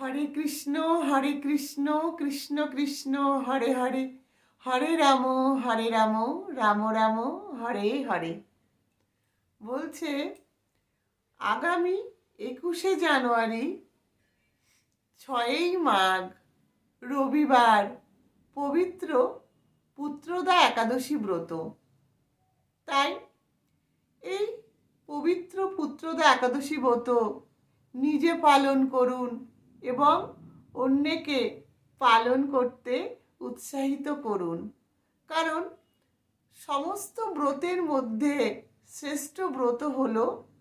হরে কৃষ্ণ হরে কৃষ্ণ কৃষ্ণ কৃষ্ণ, হরে হরে। হরে রাম হরে রাম রাম রাম, হরে হরে। বলছে, আগামী একুশে জানুয়ারি, ছয়ই মাঘ, রবিবার, পবিত্র পুত্রদা একাদশী ব্রত। তাই এই পবিত্র পুত্রদা একাদশী ব্রত নিজে পালন করুন। এবং অন্যকে পালন করতে উৎসাহিত করুন। কারণ সমস্ত ব্রতের মধ্যে শ্রেষ্ঠ ব্রত হল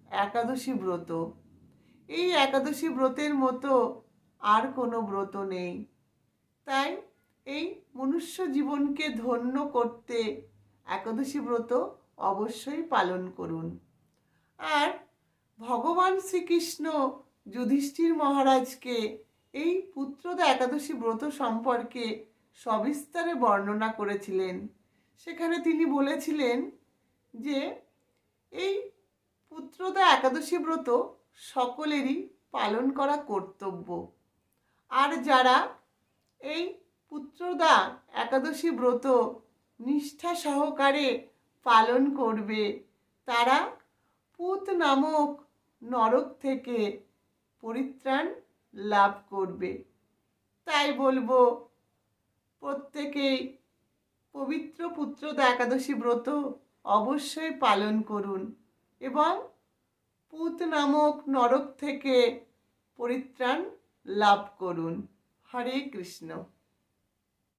একাদশী ব্রত। এই একাদশী ব্রতের মতো আর কোনো ব্রত নেই। তাই এই মনুষ্য জীবনকে ধন্য করতে একাদশী ব্রত অবশ্যই পালন করুন। আর ভগবান শ্রীকৃষ্ণ যুধিষ্ঠির মহারাজকে এই পুত্রদা একাদশী ব্রত সম্পর্কে সবিস্তারে বর্ণনা করেছিলেন। সেখানে তিনি বলেছিলেন যে, এই পুত্রদা একাদশী ব্রত সকলেরই পালন করা কর্তব্য। আর যারা এই পুত্রদা একাদশী ব্রত নিষ্ঠা সহকারে পালন করবে, তারা পুত নামক নরক থেকে পরিত্রাণ লাভ করবে। তাই বলব, প্রত্যেকেই পবিত্র পুত্রদা একাদশী ব্রত অবশ্যই পালন করুন এবং পুত নামক নরক থেকে পরিত্রাণ লাভ করুন। হরে কৃষ্ণ।